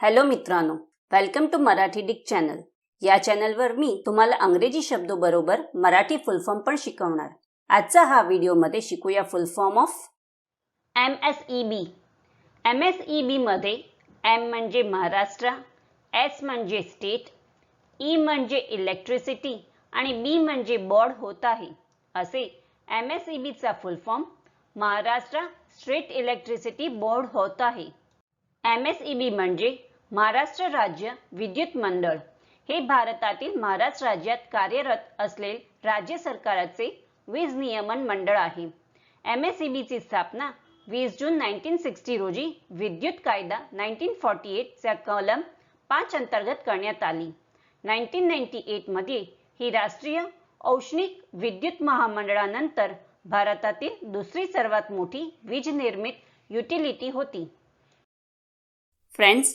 Hello मित्रांनो welcome to Marathi डिक channel या चॅनलवर मी तुम्हाला अंग्रेजी शब्दोबरोबर मराठी फुल फॉर्म पण शिकवणार. आजचा हा व्हिडिओमध्ये शिकूया full form of M S E B M S E बीमध्ये एम म्हणजे महाराष्ट्र एस म्हणजे स्टेट ई e म्हणजे इलेक्ट्रिसिटी आणि बी म्हणजे बोर्ड होत आहे. असे एम एस ई बीचा full form Maharashtra state electricity board होत आहे. एम एस ई बी म्हणजे महाराष्ट्र राज्य विद्युत मंडळ हे भारतातील महाराष्ट्र राज्यात कार्यरत असलेले राज्य सरकारचे वीज नियमन मंडळ आहे. एम एस ई बीची स्थापना वीस जून नाईन्टीन सिक्स्टी रोजी विद्युत कायदा नाईन्टीन फॉर्टी एटचा कलम पाच अंतर्गत करण्यात आली. नाईन्टीन नाईन्टी एटमध्ये ही राष्ट्रीय औष्णिक विद्युत महामंडळानंतर भारतातील दुसरी सर्वात मोठी वीज निर्मित युटिलिटी होती. फ्रेंड्स